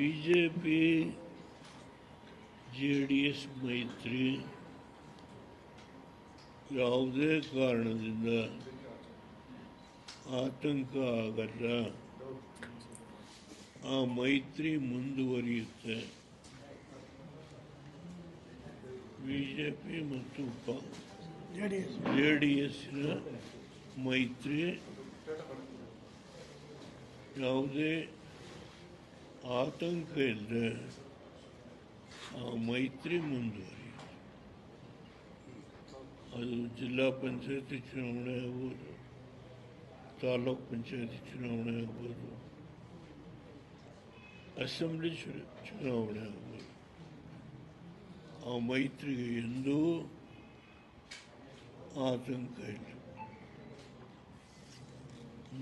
B J P J D S, ಮೈತ್ರಿ ಯಾವುದೇ ಕಾರಣದಿಂದ ಆತಂಕ ಆಗಲ್ಲ. ಆ ಮೈತ್ರಿ ಮುಂದುವರಿಯುತ್ತೆ. ಬಿ ಜೆ ಪಿ ಮತ್ತು ಜೆ ಡಿ ಎಸ್ನ ಮೈತ್ರಿ ಯಾವುದೇ ಆತಂಕ ಇಲ್ಲದೆ ಆ ಮೈತ್ರಿ ಮುಂದುವರಿ ಅದು ಜಿಲ್ಲಾ ಪಂಚಾಯತಿ ಚುನಾವಣೆ ಆಗ್ಬೋದು, ತಾಲೂಕ್ ಪಂಚಾಯತಿ ಚುನಾವಣೆ ಆಗ್ಬೋದು, ಅಸೆಂಬ್ಲಿ ಚುನಾವಣೆ ಆಗ್ಬೋದು. ಆ ಮೈತ್ರಿಗೆ ಎಂದೂ ಆತಂಕ ಇಲ್ಲ.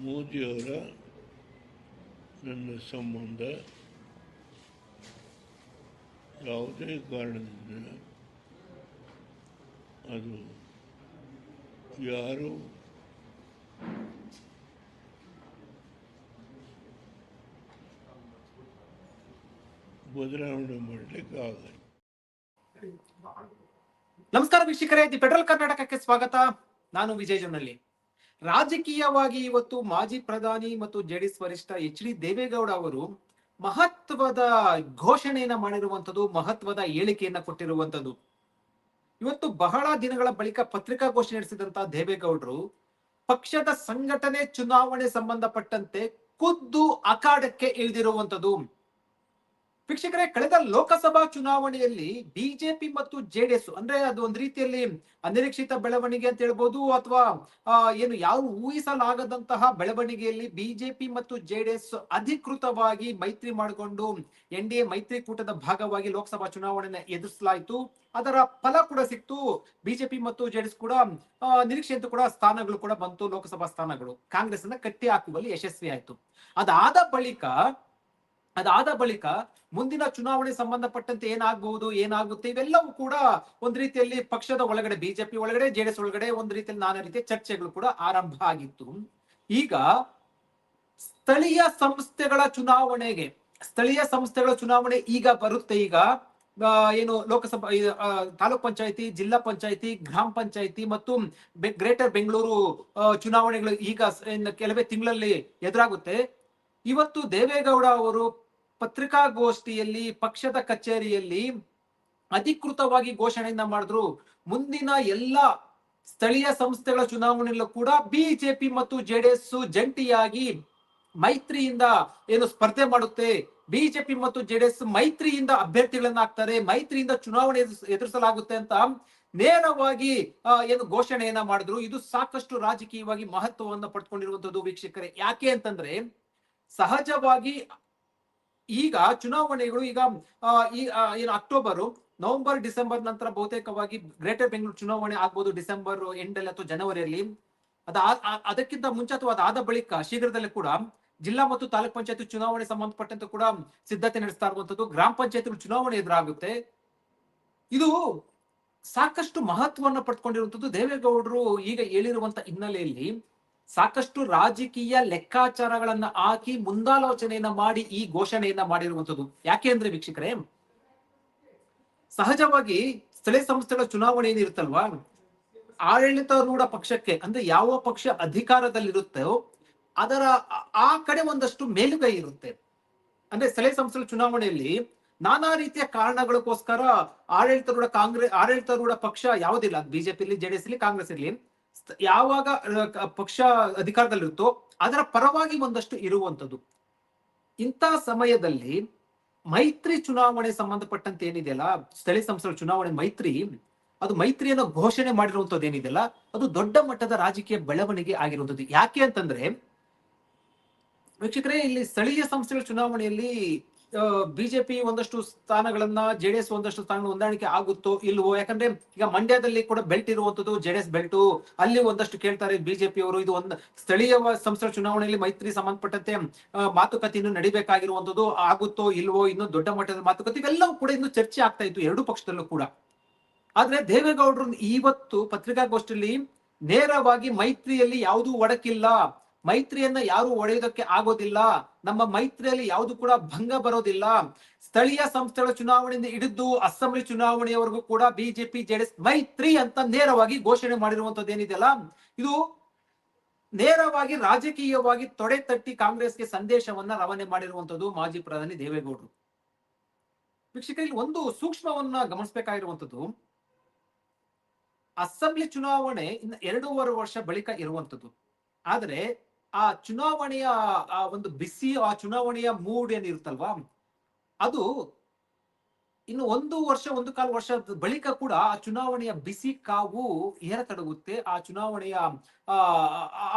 ಮೋದಿಯವರ ನನ್ನ ಸಂಬಂಧ ಯಾವುದೇ ಕಾರಣದಿಂದ ಅದು ಯಾರು? ಬದಲಾವಣೆ ಮಾಡಲಿಕ್ಕೆ ಆಗಲ್ಲ. ನಮಸ್ಕಾರ ವೀಕ್ಷಕರೇ, ದಿ ಫೆಡರಲ್ ಕರ್ನಾಟಕಕ್ಕೆ ಸ್ವಾಗತ. ನಾನು ವಿಜಯ್ ರಾಜಕೀಯವಾಗಿ ಇವತ್ತು ಮಾಜಿ ಪ್ರಧಾನಿ ಮತ್ತು ಜೆಡಿಎಸ್ ವರಿಷ್ಠ ಎಚ್ ಡಿ ದೇವೇಗೌಡ ಅವರು ಮಹತ್ವದ ಘೋಷಣೆಯನ್ನ ಮಾಡಿರುವಂಥದ್ದು, ಮಹತ್ವದ ಹೇಳಿಕೆಯನ್ನ ಕೊಟ್ಟಿರುವಂಥದ್ದು. ಇವತ್ತು ಬಹಳ ದಿನಗಳ ಬಳಿಕ ಪತ್ರಿಕಾಗೋಷ್ಠಿ ನಡೆಸಿದಂತಹ ದೇವೇಗೌಡರು, ಪಕ್ಷದ ಸಂಘಟನೆ ಚುನಾವಣೆ ಸಂಬಂಧಪಟ್ಟಂತೆ ಖುದ್ದು ಅಖಾಡಕ್ಕೆ ಇಳಿದಿರುವಂತದ್ದು ವೀಕ್ಷಕರೇ, ಕಳೆದ ಲೋಕಸಭಾ ಚುನಾವಣೆಯಲ್ಲಿ ಬಿಜೆಪಿ ಮತ್ತು ಜೆಡಿಎಸ್ ಅಂದ್ರೆ ಅದು ಒಂದ್ ರೀತಿಯಲ್ಲಿ ಅನಿರೀಕ್ಷಿತ ಬೆಳವಣಿಗೆ ಅಂತ ಹೇಳ್ಬೋದು ಅಥವಾ ಏನು ಯಾವ ಊಹಿಸಲಾಗದಂತಹ ಬೆಳವಣಿಗೆಯಲ್ಲಿ ಬಿಜೆಪಿ ಮತ್ತು ಜೆಡಿಎಸ್ ಅಧಿಕೃತವಾಗಿ ಮೈತ್ರಿ ಮಾಡಿಕೊಂಡು ಎನ್ ಡಿ ಎ ಮೈತ್ರಿಕೂಟದ ಭಾಗವಾಗಿ ಲೋಕಸಭಾ ಚುನಾವಣೆಯನ್ನು ಎದುರಿಸಲಾಯಿತು. ಅದರ ಫಲ ಕೂಡ ಸಿಕ್ತು. ಬಿಜೆಪಿ ಮತ್ತು ಜೆಡಿಎಸ್ ಕೂಡ ನಿರೀಕ್ಷೆಯಂತೆ ಕೂಡ ಸ್ಥಾನಗಳು ಕೂಡ ಬಂತು, ಲೋಕಸಭಾ ಸ್ಥಾನಗಳು. ಕಾಂಗ್ರೆಸ್ ಅನ್ನ ಕಟ್ಟಿ ಹಾಕುವಲ್ಲಿ ಯಶಸ್ವಿ ಆಯ್ತು ಅದಾದ ಬಳಿಕ ಅದಾದ ಬಳಿಕ ಮುಂದಿನ ಚುನಾವಣೆ ಸಂಬಂಧಪಟ್ಟಂತೆ ಏನಾಗಬಹುದು ಏನಾಗುತ್ತೆ, ಇವೆಲ್ಲವೂ ಕೂಡ ಒಂದ್ ರೀತಿಯಲ್ಲಿ ಪಕ್ಷದ ಒಳಗಡೆ, ಬಿಜೆಪಿ ಒಳಗಡೆ, ಜೆಡಿಎಸ್ ಒಳಗಡೆ ಒಂದ್ ರೀತಿಯಲ್ಲಿ ನಾನಾ ರೀತಿಯ ಚರ್ಚೆಗಳು ಕೂಡ ಆರಂಭ ಆಗಿತ್ತು. ಈಗ ಸ್ಥಳೀಯ ಸಂಸ್ಥೆಗಳ ಚುನಾವಣೆಗೆ, ಸ್ಥಳೀಯ ಸಂಸ್ಥೆಗಳ ಚುನಾವಣೆ ಈಗ ಬರುತ್ತೆ. ಈಗ ಏನು ಲೋಕಸಭಾ ತಾಲೂಕ್ ಪಂಚಾಯತಿ, ಜಿಲ್ಲಾ ಪಂಚಾಯತಿ, ಗ್ರಾಮ ಪಂಚಾಯತಿ ಮತ್ತು ಗ್ರೇಟರ್ ಬೆಂಗಳೂರು ಚುನಾವಣೆಗಳು ಈಗ ಕೆಲವೇ ತಿಂಗಳಲ್ಲಿ ಎದುರಾಗುತ್ತೆ. ಇವತ್ತು ದೇವೇಗೌಡ ಅವರು ಪತ್ರಿಕಾಗೋಷ್ಠಿಯಲ್ಲಿ ಪಕ್ಷದ ಕಚೇರಿಯಲ್ಲಿ ಅಧಿಕೃತವಾಗಿ ಘೋಷಣೆಯನ್ನ ಮಾಡಿದ್ರು. ಮುಂದಿನ ಎಲ್ಲ ಸ್ಥಳೀಯ ಸಂಸ್ಥೆಗಳ ಚುನಾವಣೆಯಲ್ಲೂ ಕೂಡ ಬಿಜೆಪಿ ಮತ್ತು ಜೆಡಿಎಸ್ ಜಂಟಿಯಾಗಿ ಮೈತ್ರಿಯಿಂದ ಏನು ಸ್ಪರ್ಧೆ ಮಾಡುತ್ತೆ. ಬಿಜೆಪಿ ಮತ್ತು ಜೆಡಿಎಸ್ ಮೈತ್ರಿಯಿಂದ ಅಭ್ಯರ್ಥಿಗಳನ್ನ ಹಾಕ್ತಾರೆ ಮೈತ್ರಿಯಿಂದ ಚುನಾವಣೆ ಎದುರಿಸ- ಎದುರಿಸಲಾಗುತ್ತೆ ಅಂತ ನೇರವಾಗಿ ಏನು ಘೋಷಣೆಯನ್ನ ಮಾಡಿದ್ರು. ಇದು ಸಾಕಷ್ಟು ರಾಜಕೀಯವಾಗಿ ಮಹತ್ವವನ್ನು ಪಡ್ಕೊಂಡಿರುವಂತದ್ದು ವೀಕ್ಷಕರೇ. ಯಾಕೆ ಅಂತಂದ್ರೆ ಸಹಜವಾಗಿ ಈಗ ಚುನಾವಣೆಗಳು ಈಗ ಈ ಏನು ಅಕ್ಟೋಬರ್, ನವೆಂಬರ್, ಡಿಸೆಂಬರ್ ನಂತರ ಬಹುತೇಕವಾಗಿ ಗ್ರೇಟರ್ ಬೆಂಗಳೂರು ಚುನಾವಣೆ ಆಗ್ಬೋದು ಡಿಸೆಂಬರ್ ಎಂಡ್ ಅಲ್ಲಿ ಅಥವಾ ಜನವರಿಯಲ್ಲಿ. ಅದ ಅದಕ್ಕಿಂತ ಮುಂಚೆ ಅಥವಾ ಅದಾದ ಬಳಿಕ ಶೀಘ್ರದಲ್ಲೇ ಕೂಡ ಜಿಲ್ಲಾ ಮತ್ತು ತಾಲೂಕ್ ಪಂಚಾಯತ್ ಚುನಾವಣೆ ಸಂಬಂಧಪಟ್ಟಂತೆ ಕೂಡ ಸಿದ್ಧತೆ ನಡೆಸ್ತಾ ಇರುವಂತದ್ದು ಗ್ರಾಮ ಪಂಚಾಯತ್ ಚುನಾವಣೆ ಎದುರಾಗುತ್ತೆ. ಇದು ಸಾಕಷ್ಟು ಮಹತ್ವವನ್ನು ಪಡ್ಕೊಂಡಿರುವಂತದ್ದು ದೇವೇಗೌಡರು ಈಗ ಹೇಳಿರುವಂತ ಹಿನ್ನೆಲೆಯಲ್ಲಿ ಸಾಕಷ್ಟು ರಾಜಕೀಯ ಲೆಕ್ಕಾಚಾರಗಳನ್ನ ಹಾಕಿ ಮುಂದಾಲೋಚನೆಯನ್ನ ಮಾಡಿ ಈ ಘೋಷಣೆಯನ್ನ ಮಾಡಿರುವಂತದ್ದು ಯಾಕೆ ಅಂದ್ರೆ ವೀಕ್ಷಕರೇ, ಸಹಜವಾಗಿ ಸ್ಥಳೀಯ ಸಂಸ್ಥೆಗಳ ಚುನಾವಣೆ ಏನಿರುತ್ತಲ್ವಾ ಆಡಳಿತಾರೂಢ ಪಕ್ಷಕ್ಕೆ, ಅಂದ್ರೆ ಯಾವ ಪಕ್ಷ ಅಧಿಕಾರದಲ್ಲಿರುತ್ತೋ ಅದರ ಆ- ಕಡೆ ಒಂದಷ್ಟು ಮೇಲುಗೈ ಇರುತ್ತೆ. ಅಂದ್ರೆ ಸ್ಥಳೀಯ ಸಂಸ್ಥೆಗಳ ಚುನಾವಣೆಯಲ್ಲಿ ನಾನಾ ರೀತಿಯ ಕಾರಣಗಳಿಗೋಸ್ಕರ ಆಡಳಿತಾರೂಢ ಕಾಂಗ್ರೆಸ್ ಆಡಳಿತಾರೂಢ ಪಕ್ಷ ಯಾವುದಿಲ್ಲ. ಬಿಜೆಪಿ ಜೆಡಿಎಸ್ ಕಾಂಗ್ರೆಸ್ ಇರ್ಲಿ ಯಾವಾಗ ಪಕ್ಷ ಅಧಿಕಾರದಲ್ಲಿರುತ್ತೋ ಅದರ ಪರವಾಗಿ ಒಂದಷ್ಟು ಇರುವಂತದ್ದು ಇಂಥ ಸಮಯದಲ್ಲಿ ಮೈತ್ರಿ ಚುನಾವಣೆ ಸಂಬಂಧಪಟ್ಟಂತೆ ಏನಿದೆಯಲ್ಲ, ಸ್ಥಳೀಯ ಸಂಸ್ಥೆಗಳ ಚುನಾವಣೆ ಮೈತ್ರಿ, ಅದು ಮೈತ್ರಿಯನ್ನು ಘೋಷಣೆ ಮಾಡಿರುವಂತದ್ದು ಏನಿದೆಯಲ್ಲ, ಅದು ದೊಡ್ಡ ಮಟ್ಟದ ರಾಜಕೀಯ ಬೆಳವಣಿಗೆ ಆಗಿರುವಂತದ್ದು ಯಾಕೆ ಅಂತಂದ್ರೆ, ವೀಕ್ಷಕರೇ, ಇಲ್ಲಿ ಸ್ಥಳೀಯ ಸಂಸ್ಥೆಗಳ ಚುನಾವಣೆಯಲ್ಲಿ ಬಿಜೆಪಿ ಒಂದಷ್ಟು ಸ್ಥಾನಗಳನ್ನ, ಜೆಡಿಎಸ್ ಒಂದಷ್ಟು ಸ್ಥಾನ ಹೊಂದಾಣಿಕೆ ಆಗುತ್ತೋ ಇಲ್ವೋ? ಯಾಕಂದ್ರೆ ಈಗ ಮಂಡ್ಯದಲ್ಲಿ ಕೂಡ ಬೆಲ್ಟ್ ಇರುವಂತದ್ದು ಜೆಡಿಎಸ್ ಬೆಲ್ಟು ಅಲ್ಲಿ ಒಂದಷ್ಟು ಕೇಳ್ತಾರೆ ಬಿಜೆಪಿ ಅವರು, ಇದು ಒಂದು ಸ್ಥಳೀಯ ಸಂಸ್ಥೆ ಚುನಾವಣೆಯಲ್ಲಿ ಮೈತ್ರಿ ಸಂಬಂಧಪಟ್ಟಂತೆ ಮಾತುಕತೆಯನ್ನು ನಡಿಬೇಕಾಗಿರುವಂತದ್ದು ಆಗುತ್ತೋ ಇಲ್ವೋ, ಇನ್ನು ದೊಡ್ಡ ಮಟ್ಟದ ಮಾತುಕತೆ, ಇವೆಲ್ಲವೂ ಕೂಡ ಇನ್ನು ಚರ್ಚೆ ಆಗ್ತಾ ಇತ್ತು ಎರಡು ಪಕ್ಷದಲ್ಲೂ ಕೂಡ. ಆದ್ರೆ ದೇವೇಗೌಡರು ಇವತ್ತು ಪತ್ರಿಕಾಗೋಷ್ಠಿಯಲ್ಲಿ ನೇರವಾಗಿ ಮೈತ್ರಿಯಲ್ಲಿ ಯಾವುದೂ ಒಡಕಿಲ್ಲ. ಮೈತ್ರಿಯನ್ನ ಯಾರು ಒಡೆಯೋದಕ್ಕೆ ಆಗೋದಿಲ್ಲ. ನಮ್ಮ ಮೈತ್ರಿಯಲ್ಲಿ ಯಾವುದು ಕೂಡ ಭಂಗ ಬರೋದಿಲ್ಲ. ಸ್ಥಳೀಯ ಸಂಸ್ಥೆಗಳ ಚುನಾವಣೆಯಿಂದ ಹಿಡಿದು ಅಸೆಂಬ್ಲಿ ಚುನಾವಣೆಯವರೆಗೂ ಕೂಡ ಬಿಜೆಪಿ, ಜೆಡಿಎಸ್ ಮೈತ್ರಿ ಅಂತ ನೇರವಾಗಿ ಘೋಷಣೆ ಮಾಡಿರುವಂತದ್ದು ಏನಿದೆಯಲ್ಲ ಇದು ನೇರವಾಗಿ ರಾಜಕೀಯವಾಗಿ ತೊಡೆ ತಟ್ಟಿ ಕಾಂಗ್ರೆಸ್ಗೆ ಸಂದೇಶವನ್ನ ರವಾನೆ ಮಾಡಿರುವಂತದ್ದು ಮಾಜಿ ಪ್ರಧಾನಿ ದೇವೇಗೌಡರು. ವೀಕ್ಷಕರಲ್ಲಿ ಒಂದು ಸೂಕ್ಷ್ಮವನ್ನ ಗಮನಿಸಬೇಕಾಗಿರುವಂತದ್ದು ಅಸೆಂಬ್ಲಿ ಚುನಾವಣೆ ಇನ್ನು ಎರಡೂವರೆ ವರ್ಷ ಬಳಿಕ ಇರುವಂತದ್ದು ಆದರೆ ಆ ಚುನಾವಣೆಯ, ಆ ಒಂದು ಬಿಸಿ, ಆ ಚುನಾವಣೆಯ ಮೂಡ್ ಏನಿರುತ್ತಲ್ವಾ? ಅದು ಇನ್ನು ಒಂದು ವರ್ಷ, ಒಂದು ಕಾಲು ವರ್ಷದ ಬಳಿಕ ಕೂಡ ಆ ಚುನಾವಣೆಯ ಬಿಸಿ ಕಾವು ಏರತೊಡಗುತ್ತೆ ಆ ಚುನಾವಣೆಯ,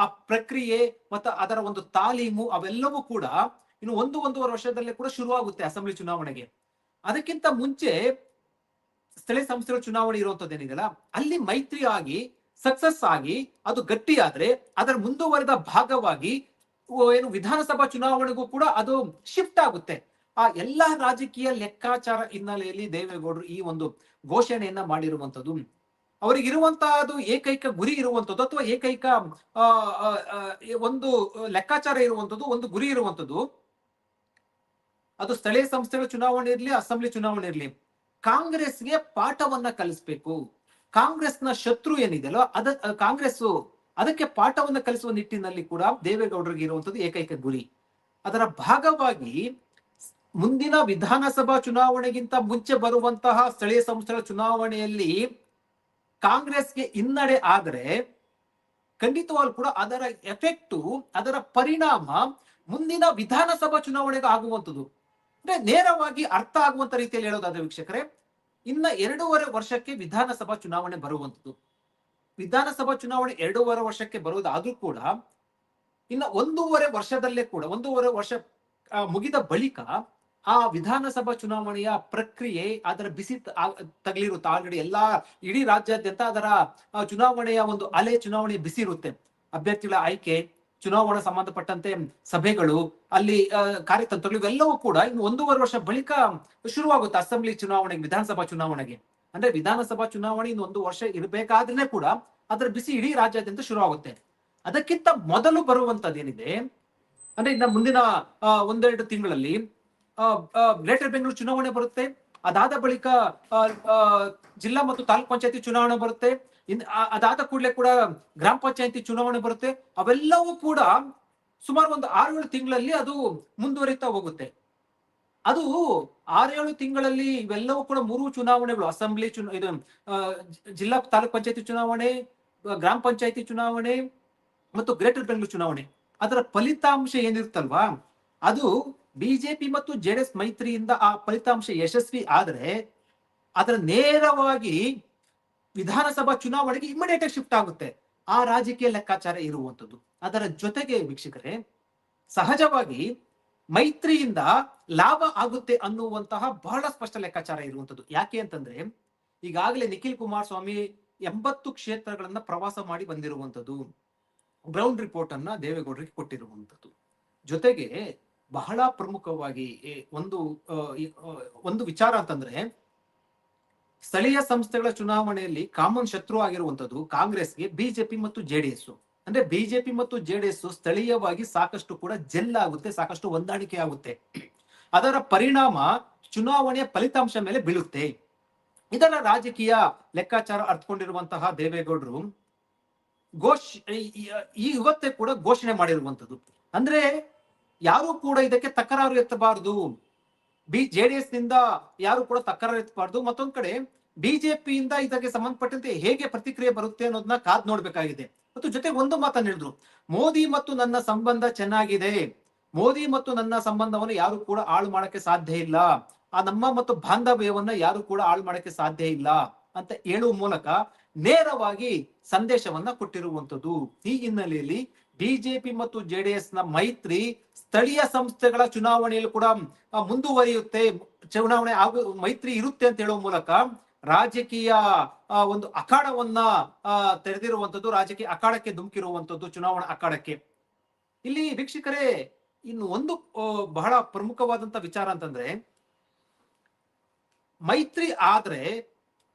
ಆ ಪ್ರಕ್ರಿಯೆ ಮತ್ತು ಅದರ ಒಂದು ತಾಲೀಮು ಅವೆಲ್ಲವೂ ಕೂಡ ಇನ್ನು ಒಂದು, ಒಂದೂವರೆ ವರ್ಷದಲ್ಲೇ ಕೂಡ ಶುರುವಾಗುತ್ತೆ ಅಸೆಂಬ್ಲಿ ಚುನಾವಣೆಗೆ. ಅದಕ್ಕಿಂತ ಮುಂಚೆ ಸ್ಥಳೀಯ ಸಂಸ್ಥೆಗಳ ಚುನಾವಣೆ ಇರುವಂತದ್ದು ಏನಿದೆಯಲ್ಲ, ಅಲ್ಲಿ ಮೈತ್ರಿ ಆಗಿ ಸಕ್ಸಸ್ ಆಗಿ ಅದು ಗಟ್ಟಿಯಾದ್ರೆ ಅದರ ಮುಂದುವರೆದ ಭಾಗವಾಗಿ ಏನು ವಿಧಾನಸಭಾ ಚುನಾವಣೆಗೂ ಕೂಡ ಅದು ಶಿಫ್ಟ್ ಆಗುತ್ತೆ. ಆ ಎಲ್ಲಾ ರಾಜಕೀಯ ಲೆಕ್ಕಾಚಾರ ಹಿನ್ನೆಲೆಯಲ್ಲಿ ದೇವೇಗೌಡರು ಈ ಒಂದು ಘೋಷಣೆಯನ್ನ ಮಾಡಿರುವಂತದ್ದು ಅವರಿಗಿರುವಂತಹದು ಏಕೈಕ ಗುರಿ ಇರುವಂತದ್ದು ಅಥವಾ ಏಕೈಕ ಒಂದು ಲೆಕ್ಕಾಚಾರ ಇರುವಂತದ್ದು ಒಂದು ಗುರಿ ಇರುವಂತದ್ದು ಅದು ಸ್ಥಳೀಯ ಸಂಸ್ಥೆಗಳ ಚುನಾವಣೆ ಇರಲಿ, ಅಸೆಂಬ್ಲಿ ಚುನಾವಣೆ ಇರಲಿ. ಕಾಂಗ್ರೆಸ್ಗೆ ಪಾಠವನ್ನ ಕಲಿಸ್ಬೇಕು. ಕಾಂಗ್ರೆಸ್ನ ಶತ್ರು ಏನಿದೆಯಲ್ಲ ಅದ ಕಾಂಗ್ರೆಸ್ ಅದಕ್ಕೆ ಪಾಠವನ್ನ ಕಲಿಸುವ ನಿಟ್ಟಿನಲ್ಲಿ ಕೂಡ ದೇವೇಗೌಡರಿಗೆ ಇರುವಂತದ್ದು ಏಕೈಕ ಗುರಿ. ಅದರ ಭಾಗವಾಗಿ ಮುಂದಿನ ವಿಧಾನಸಭಾ ಚುನಾವಣೆಗಿಂತ ಮುಂಚೆ ಬರುವಂತಹ ಸ್ಥಳೀಯ ಸಂಸ್ಥೆಗಳ ಚುನಾವಣೆಯಲ್ಲಿ ಕಾಂಗ್ರೆಸ್ಗೆ ಹಿನ್ನಡೆ ಆದರೆ ಖಂಡಿತವಾಗ್ಲೂ ಕೂಡ ಅದರ ಎಫೆಕ್ಟು, ಅದರ ಪರಿಣಾಮ ಮುಂದಿನ ವಿಧಾನಸಭಾ ಚುನಾವಣೆಗೆ ಆಗುವಂಥದ್ದು. ಅಂದ್ರೆ ನೇರವಾಗಿ ಅರ್ಥ ಆಗುವಂತ ರೀತಿಯಲ್ಲಿ ಹೇಳೋದಾದ್ರೆ ವೀಕ್ಷಕರೇ ಇನ್ನ ಎರಡೂವರೆ ವರ್ಷಕ್ಕೆ ವಿಧಾನಸಭಾ ಚುನಾವಣೆ ಬರುವಂತದ್ದು ವಿಧಾನಸಭಾ ಚುನಾವಣೆ ಎರಡೂವರೆ ವರ್ಷಕ್ಕೆ ಬರುವುದಾದ್ರೂ ಕೂಡ, ಇನ್ನ ಒಂದೂವರೆ ವರ್ಷದಲ್ಲೇ ಕೂಡ, ಒಂದೂವರೆ ವರ್ಷ ಮುಗಿದ ಬಳಿಕ ಆ ವಿಧಾನಸಭಾ ಚುನಾವಣೆಯ ಪ್ರಕ್ರಿಯೆ ಅದರ ಬಿಸಿ ತಗಲಿರುತ್ತೆ. ಆಲ್ರೆಡಿ ಎಲ್ಲಾ ಇಡೀ ರಾಜ್ಯಾದ್ಯಂತ ಅದರ ಚುನಾವಣೆಯ ಒಂದು ಅಲೆ ಚುನಾವಣೆ ಬಿಸಿ ಇರುತ್ತೆ. ಅಭ್ಯರ್ಥಿಗಳ ಆಯ್ಕೆ ಚುನಾವಣಾ ಸಂಬಂಧಪಟ್ಟಂತೆ ಸಭೆಗಳು, ಅಲ್ಲಿ ಕಾರ್ಯತಂತ್ರಗಳು ಇವೆಲ್ಲವೂ ಕೂಡ ಇನ್ನು ಒಂದೂವರೆ ವರ್ಷ ಬಳಿಕ ಶುರುವಾಗುತ್ತೆ ಅಸೆಂಬ್ಲಿ ಚುನಾವಣೆಗೆ ವಿಧಾನಸಭಾ ಚುನಾವಣೆಗೆ. ಅಂದ್ರೆ ವಿಧಾನಸಭಾ ಚುನಾವಣೆ ಇನ್ನು ಒಂದು ವರ್ಷ ಇರಬೇಕಾದ್ರೆ ಕೂಡ ಅದರ ಬಿಸಿ ಇಡೀ ರಾಜ್ಯಾದ್ಯಂತ ಶುರುವಾಗುತ್ತೆ. ಅದಕ್ಕಿಂತ ಮೊದಲು ಬರುವಂತದ್ದೇನಿದೆ, ಅಂದ್ರೆ ಇನ್ನ ಮುಂದಿನ ಒಂದೆರಡು ತಿಂಗಳಲ್ಲಿ ಗ್ರೇಟರ್ ಬೆಂಗಳೂರು ಚುನಾವಣೆ ಬರುತ್ತೆ. ಅದಾದ ಬಳಿಕ ಜಿಲ್ಲಾ ಮತ್ತು ತಾಲೂಕ್ ಪಂಚಾಯತಿ ಚುನಾವಣೆ ಬರುತ್ತೆ. ಇನ್ ಅದಾದ ಕೂಡಲೇ ಕೂಡ ಗ್ರಾಮ ಪಂಚಾಯತಿ ಚುನಾವಣೆ ಬರುತ್ತೆ. ಅವೆಲ್ಲವೂ ಕೂಡ ಸುಮಾರು ಒಂದು ಆರು ಏಳು ತಿಂಗಳಲ್ಲಿ ಅದು ಮುಂದುವರಿತಾ ಹೋಗುತ್ತೆ. ಅದು ಆರೇಳು ತಿಂಗಳಲ್ಲಿ ಇವೆಲ್ಲವೂ ಕೂಡ ಮೂರು ಚುನಾವಣೆಗಳು, ಅಸೆಂಬ್ಲಿ ಚುನಾ ಇದು ಜಿಲ್ಲಾ ತಾಲೂಕ್ ಪಂಚಾಯತಿ ಚುನಾವಣೆ, ಗ್ರಾಮ ಪಂಚಾಯತಿ ಚುನಾವಣೆ ಮತ್ತು ಗ್ರೇಟರ್ ಬೆಂಗಳೂರು ಚುನಾವಣೆ. ಅದರ ಫಲಿತಾಂಶ ಏನಿರುತ್ತಲ್ವಾ? ಅದು ಬಿಜೆಪಿ ಮತ್ತು ಜೆಡಿಎಸ್ ಮೈತ್ರಿಯಿಂದ ಆ ಫಲಿತಾಂಶ ಯಶಸ್ವಿ ಆದರೆ ಅದರ ನೇರವಾಗಿ ವಿಧಾನಸಭಾ ಚುನಾವಣೆಗೆ ಇಮಿಡಿಯೇಟ್ ಶಿಫ್ಟ್ ಆಗುತ್ತೆ. ಆ ರಾಜಕೀಯ ಲೆಕ್ಕಾಚಾರ ಇರುವಂತದ್ದು. ಅದರ ಜೊತೆಗೆ ವೀಕ್ಷಕರೇ, ಸಹಜವಾಗಿ ಮೈತ್ರಿಯಿಂದ ಲಾಭ ಆಗುತ್ತೆ ಅನ್ನುವಂತಹ ಬಹಳ ಸ್ಪಷ್ಟ ಲೆಕ್ಕಾಚಾರ ಇರುವಂತದ್ದು. ಯಾಕೆ ಅಂತಂದ್ರೆ, ಈಗಾಗಲೇ ನಿಖಿಲ್ ಕುಮಾರಸ್ವಾಮಿ ಎಂಬತ್ತು ಕ್ಷೇತ್ರಗಳನ್ನ ಪ್ರವಾಸ ಮಾಡಿ ಬಂದಿರುವಂತದ್ದು ಗ್ರೌಂಡ್ ರಿಪೋರ್ಟ್ ಅನ್ನ ದೇವೇಗೌಡರಿಗೆ ಕೊಟ್ಟಿರುವಂತದ್ದು. ಜೊತೆಗೆ ಬಹಳ ಪ್ರಮುಖವಾಗಿ ಒಂದು ಒಂದು ವಿಚಾರ ಅಂತಂದ್ರೆ ಸ್ಥಳೀಯ ಸಂಸ್ಥೆಗಳ ಚುನಾವಣೆಯಲ್ಲಿ ಕಾಮನ್ ಶತ್ರು ಆಗಿರುವಂತದ್ದು ಕಾಂಗ್ರೆಸ್ಗೆ, ಬಿಜೆಪಿ ಮತ್ತು ಜೆಡಿಎಸ್. ಅಂದ್ರೆ ಬಿಜೆಪಿ ಮತ್ತು ಜೆಡಿಎಸ್ ಸ್ಥಳೀಯವಾಗಿ ಸಾಕಷ್ಟು ಕೂಡ ಜೆಲ್ ಆಗುತ್ತೆ, ಸಾಕಷ್ಟು ಹೊಂದಾಣಿಕೆ ಆಗುತ್ತೆ. ಅದರ ಪರಿಣಾಮ ಚುನಾವಣೆಯ ಫಲಿತಾಂಶ ಮೇಲೆ ಬೀಳುತ್ತೆ. ಇದರ ರಾಜಕೀಯ ಲೆಕ್ಕಾಚಾರ ಅರ್ಥಕೊಂಡಿರುವಂತಹ ದೇವೇಗೌಡರು ಘೋಷ್, ಈ ಇವತ್ತೇ ಕೂಡ ಘೋಷಣೆ ಮಾಡಿರುವಂತದ್ದು ಅಂದ್ರೆ ಯಾರು ಕೂಡ ಇದಕ್ಕೆ ತಕರಾರು ಎತ್ತಬಾರದು. ಬಿ ಜೆಡಿಎಸ್ನಿಂದ ಯಾರು ಕೂಡ ತಕರಾರು ಎತ್ತಬಾರ್ದು ಮತ್ತೊಂದ್ ಕಡೆ, ಬಿಜೆಪಿಯಿಂದ ಇದಕ್ಕೆ ಸಂಬಂಧಪಟ್ಟಂತೆ ಹೇಗೆ ಪ್ರತಿಕ್ರಿಯೆ ಬರುತ್ತೆ ಅನ್ನೋದನ್ನ ಕಾದ್ ನೋಡ್ಬೇಕಾಗಿದೆ. ಮತ್ತು ಜೊತೆಗೆ ಒಂದು ಮಾತನ್ನ ಹೇಳಿದ್ರು. ಮೋದಿ ಮತ್ತು ನನ್ನ ಸಂಬಂಧ ಚೆನ್ನಾಗಿದೆ. ಮೋದಿ ಮತ್ತು ನನ್ನ ಸಂಬಂಧವನ್ನು ಯಾರು ಕೂಡ ಹಾಳು ಮಾಡಕ್ಕೆ ಸಾಧ್ಯ ಇಲ್ಲ. ಆ ನಮ್ಮ ಮತ್ತು ಬಾಂಧವ್ಯವನ್ನ ಯಾರು ಕೂಡ ಹಾಳು ಮಾಡಕ್ಕೆ ಸಾಧ್ಯ ಇಲ್ಲ ಅಂತ ಹೇಳುವ ಮೂಲಕ ನೇರವಾಗಿ ಸಂದೇಶವನ್ನ ಕೊಟ್ಟಿರುವಂತದ್ದು ಈ ಹಿನ್ನೆಲೆಯಲ್ಲಿ ಬಿಜೆಪಿ ಮತ್ತು ಜೆಡಿಎಸ್ನ ಮೈತ್ರಿ ಸ್ಥಳೀಯ ಸಂಸ್ಥೆಗಳ ಚುನಾವಣೆಯಲ್ಲಿ ಕೂಡ ಮುಂದುವರಿಯುತ್ತೆ. ಚುನಾವಣೆ ಆಗ, ಮೈತ್ರಿ ಇರುತ್ತೆ ಅಂತ ಹೇಳುವ ಮೂಲಕ ರಾಜಕೀಯ ಒಂದು ಅಖಾಡವನ್ನ ತೆರೆದಿರುವಂತದ್ದು ರಾಜಕೀಯ ಅಖಾಡಕ್ಕೆ ಧುಮುಕಿರುವಂತದ್ದು ಚುನಾವಣಾ ಅಖಾಡಕ್ಕೆ. ಇಲ್ಲಿ ವೀಕ್ಷಕರೇ, ಇನ್ನು ಒಂದು ಬಹಳ ಪ್ರಮುಖವಾದಂತ ವಿಚಾರ ಅಂತಂದ್ರೆ, ಮೈತ್ರಿ ಆದ್ರೆ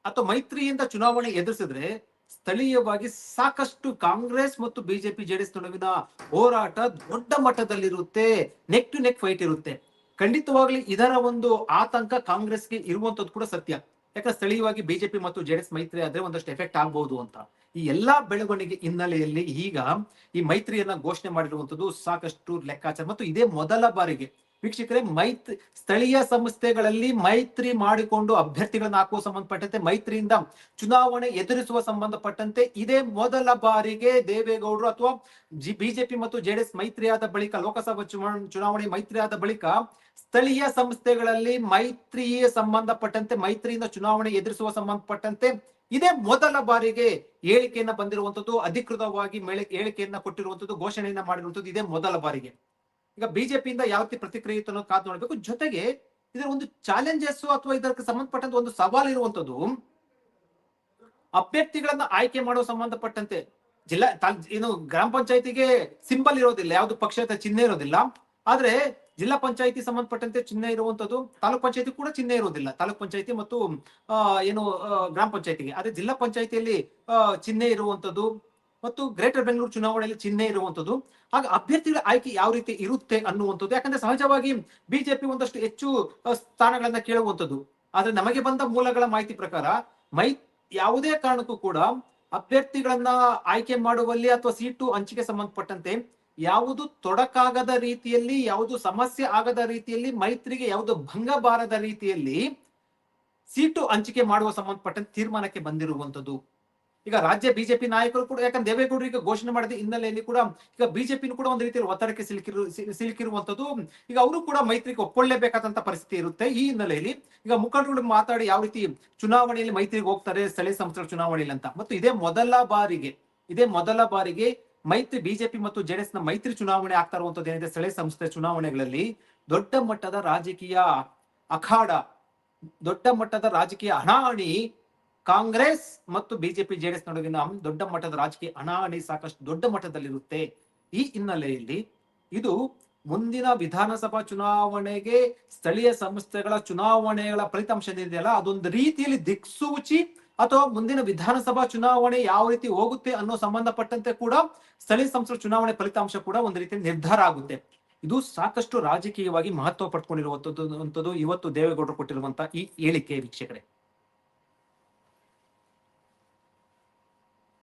ಅಥವಾ ಮೈತ್ರಿಯಿಂದ ಚುನಾವಣೆ ಎದುರಿಸಿದ್ರೆ ಸ್ಥಳೀಯವಾಗಿ ಸಾಕಷ್ಟು ಕಾಂಗ್ರೆಸ್ ಮತ್ತು ಬಿಜೆಪಿ ಜೆಡಿಎಸ್ ನಡುವಿನ ಹೋರಾಟ ದೊಡ್ಡ ಮಟ್ಟದಲ್ಲಿರುತ್ತೆ. ನೆಕ್ ಟು ನೆಕ್ ಫೈಟ್ ಇರುತ್ತೆ. ಖಂಡಿತವಾಗ್ಲಿ ಇದರ ಒಂದು ಆತಂಕ ಕಾಂಗ್ರೆಸ್ಗೆ ಇರುವಂತದ್ದು ಕೂಡ ಸತ್ಯ. ಯಾಕಂದ್ರೆ ಸ್ಥಳೀಯವಾಗಿ ಬಿಜೆಪಿ ಮತ್ತು ಜೆಡಿಎಸ್ ಮೈತ್ರಿ ಆದ್ರೆ ಒಂದಷ್ಟು ಎಫೆಕ್ಟ್ ಆಗ್ಬಹುದು ಅಂತ. ಈ ಎಲ್ಲಾ ಬೆಳವಣಿಗೆ ಹಿನ್ನೆಲೆಯಲ್ಲಿ ಈಗ ಈ ಮೈತ್ರಿಯನ್ನ ಘೋಷಣೆ ಮಾಡಿರುವಂತದ್ದು ಸಾಕಷ್ಟು ಲೆಕ್ಕಾಚಾರ. ಮತ್ತು ಇದೇ ಮೊದಲ ಬಾರಿಗೆ ವೀಕ್ಷಕರೇ, ಮೈತ್ರಿ, ಸ್ಥಳೀಯ ಸಂಸ್ಥೆಗಳಲ್ಲಿ ಮೈತ್ರಿ ಮಾಡಿಕೊಂಡು ಅಭ್ಯರ್ಥಿಗಳನ್ನು ಹಾಕುವ ಸಂಬಂಧಪಟ್ಟಂತೆ ಮೈತ್ರಿಯಿಂದ ಚುನಾವಣೆ ಎದುರಿಸುವ ಸಂಬಂಧಪಟ್ಟಂತೆ ಇದೇ ಮೊದಲ ಬಾರಿಗೆ ದೇವೇಗೌಡರು ಅಥವಾ ಬಿಜೆಪಿ ಮತ್ತು ಜೆಡಿಎಸ್ ಮೈತ್ರಿಯಾದ ಬಳಿಕ ಲೋಕಸಭಾ ಚುನಾವಣೆ ಮೈತ್ರಿಯಾದ ಬಳಿಕ ಸ್ಥಳೀಯ ಸಂಸ್ಥೆಗಳಲ್ಲಿ ಮೈತ್ರಿಯ ಸಂಬಂಧಪಟ್ಟಂತೆ, ಮೈತ್ರಿಯಿಂದ ಚುನಾವಣೆ ಎದುರಿಸುವ ಸಂಬಂಧಪಟ್ಟಂತೆ ಇದೇ ಮೊದಲ ಬಾರಿಗೆ ಹೇಳಿಕೆಯನ್ನ ಬಂದಿರುವಂತದ್ದು, ಅಧಿಕೃತವಾಗಿ ಹೇಳಿಕೆಯನ್ನ ಕೊಟ್ಟಿರುವಂತದ್ದು, ಘೋಷಣೆಯನ್ನ ಮಾಡಿರುವಂತದ್ದು ಇದೇ ಮೊದಲ ಬಾರಿಗೆ. ಈಗ ಬಿಜೆಪಿಯಿಂದ ಯಾವ ರೀತಿ ಪ್ರತಿಕ್ರಿಯೆ ಅನ್ನೋ ಕಾದು ನೋಡ್ಬೇಕು. ಜೊತೆಗೆ ಇದರ ಒಂದು ಚಾಲೆಂಜಸ್ ಅಥವಾ ಇದಕ್ಕೆ ಸಂಬಂಧಪಟ್ಟಂತ ಒಂದು ಸವಾಲು ಇರುವಂತದ್ದು, ಅಭ್ಯರ್ಥಿಗಳನ್ನ ಆಯ್ಕೆ ಮಾಡುವ ಸಂಬಂಧಪಟ್ಟಂತೆ ಜಿಲ್ಲಾ ಏನು ಗ್ರಾಮ ಪಂಚಾಯತಿಗೆ ಸಿಂಬಲ್ ಇರೋದಿಲ್ಲ, ಯಾವ್ದು ಪಕ್ಷದ ಚಿಹ್ನೆ ಇರೋದಿಲ್ಲ. ಆದ್ರೆ ಜಿಲ್ಲಾ ಪಂಚಾಯತಿ ಸಂಬಂಧಪಟ್ಟಂತೆ ಚಿಹ್ನೆ ಇರುವಂತದ್ದು, ತಾಲೂಕ್ ಪಂಚಾಯತಿ ಕೂಡ ಚಿಹ್ನೆ ಇರೋದಿಲ್ಲ. ತಾಲೂಕ್ ಪಂಚಾಯತಿ ಮತ್ತು ಏನು ಗ್ರಾಮ ಪಂಚಾಯತಿಗೆ. ಆದ್ರೆ ಜಿಲ್ಲಾ ಪಂಚಾಯತಿಯಲ್ಲಿ ಚಿಹ್ನೆ ಇರುವಂತದ್ದು ಮತ್ತು ಗ್ರೇಟರ್ ಬೆಂಗಳೂರು ಚುನಾವಣೆಯಲ್ಲಿ ಚಿಹ್ನೆ ಇರುವಂತದ್ದು. ಆಗ ಅಭ್ಯರ್ಥಿಗಳ ಆಯ್ಕೆ ಯಾವ ರೀತಿ ಇರುತ್ತೆ ಅನ್ನುವಂಥದ್ದು. ಯಾಕಂದ್ರೆ ಸಹಜವಾಗಿ ಬಿಜೆಪಿ ಒಂದಷ್ಟು ಹೆಚ್ಚು ಸ್ಥಾನಗಳನ್ನ ಕೇಳುವಂಥದ್ದು. ಆದ್ರೆ ನಮಗೆ ಬಂದ ಮೂಲಗಳ ಮಾಹಿತಿ ಪ್ರಕಾರ ಮೈ, ಯಾವುದೇ ಕಾರಣಕ್ಕೂ ಕೂಡ ಅಭ್ಯರ್ಥಿಗಳನ್ನ ಆಯ್ಕೆ ಮಾಡುವಲ್ಲಿ ಅಥವಾ ಸೀಟು ಹಂಚಿಕೆ ಸಂಬಂಧಪಟ್ಟಂತೆ ಯಾವುದು ತೊಡಕಾಗದ ರೀತಿಯಲ್ಲಿ, ಯಾವುದು ಸಮಸ್ಯೆ ಆಗದ ರೀತಿಯಲ್ಲಿ, ಮೈತ್ರಿಗೆ ಯಾವುದು ಭಂಗ ಬಾರದ ರೀತಿಯಲ್ಲಿ ಸೀಟು ಹಂಚಿಕೆ ಮಾಡುವ ಸಂಬಂಧಪಟ್ಟಂತೆ ತೀರ್ಮಾನಕ್ಕೆ ಬಂದಿರುವಂತದ್ದು ಈಗ ರಾಜ್ಯ ಬಿಜೆಪಿ ನಾಯಕರು ಕೂಡ, ಯಾಕಂದ್ರೆ ದೇವೇಗೌಡರಿಗೆ ಘೋಷಣೆ ಮಾಡಿದ ಹಿನ್ನೆಲೆಯಲ್ಲಿ ಕೂಡ ಈಗ ಬಿಜೆಪಿನೂ ಕೂಡ ಒಂದು ರೀತಿಯಲ್ಲಿ ಒತ್ತಡಕ್ಕೆ ಸಿಲುಕಿರು ಸಿಲುಕಿರುವಂತದ್ದು ಈಗ ಅವರು ಕೂಡ ಮೈತ್ರಿಗೆ ಒಪ್ಕೊಳ್ಳೇಬೇಕಾದಂತ ಪರಿಸ್ಥಿತಿ ಇರುತ್ತೆ. ಈ ಹಿನ್ನೆಲೆಯಲ್ಲಿ ಈಗ ಮುಖಂಡರು ಮಾತಾಡಿ ಯಾವ ರೀತಿ ಚುನಾವಣೆಯಲ್ಲಿ ಮೈತ್ರಿಗೆ ಹೋಗ್ತಾರೆ, ಸ್ಥಳೀಯ ಸಂಸ್ಥೆಗಳ ಚುನಾವಣೆಯಲ್ಲಿ ಅಂತ. ಮತ್ತು ಇದೇ ಮೊದಲ ಬಾರಿಗೆ, ಇದೇ ಮೊದಲ ಬಾರಿಗೆ ಮೈತ್ರಿ, ಬಿಜೆಪಿ ಮತ್ತು ಜೆಡಿಎಸ್ನ ಮೈತ್ರಿ ಚುನಾವಣೆ ಆಗ್ತಾ ಇರುವಂತದ್ದು ಏನಿದೆ? ಸ್ಥಳೀಯ ಸಂಸ್ಥೆ ಚುನಾವಣೆಗಳಲ್ಲಿ ದೊಡ್ಡ ಮಟ್ಟದ ರಾಜಕೀಯ ಅಖಾಡ, ದೊಡ್ಡ ಮಟ್ಟದ ರಾಜಕೀಯ ಹಣಾಹಣಿ ಕಾಂಗ್ರೆಸ್ ಮತ್ತು ಬಿಜೆಪಿ ಜೆಡಿಎಸ್ ನಡುವಿನ ದೊಡ್ಡ ಮಟ್ಟದ ರಾಜಕೀಯ ಹಣಾಹಣಿ ಸಾಕಷ್ಟು ದೊಡ್ಡ ಮಟ್ಟದಲ್ಲಿರುತ್ತೆ. ಈ ಹಿನ್ನೆಲೆಯಲ್ಲಿ ಇದು ಮುಂದಿನ ವಿಧಾನಸಭಾ ಚುನಾವಣೆಗೆ ಸ್ಥಳೀಯ ಸಂಸ್ಥೆಗಳ ಚುನಾವಣೆಗಳ ಫಲಿತಾಂಶ ಇದೆಯಲ್ಲ, ಅದೊಂದು ರೀತಿಯಲ್ಲಿ ದಿಕ್ಸೂಚಿ ಅಥವಾ ಮುಂದಿನ ವಿಧಾನಸಭಾ ಚುನಾವಣೆ ಯಾವ ರೀತಿ ಹೋಗುತ್ತೆ ಅನ್ನೋ ಸಂಬಂಧಪಟ್ಟಂತೆ ಕೂಡ ಸ್ಥಳೀಯ ಸಂಸ್ಥೆ ಚುನಾವಣೆ ಫಲಿತಾಂಶ ಕೂಡ ಒಂದು ರೀತಿ ನಿರ್ಧಾರ ಆಗುತ್ತೆ. ಇದು ಸಾಕಷ್ಟು ರಾಜಕೀಯವಾಗಿ ಮಹತ್ವ ಪಡ್ಕೊಂಡಿರುವಂತದ್ದು ಇವತ್ತು ದೇವೇಗೌಡರು ಕೊಟ್ಟಿರುವಂತಹ ಈ ಹೇಳಿಕೆ ವೀಕ್ಷಕರೇ.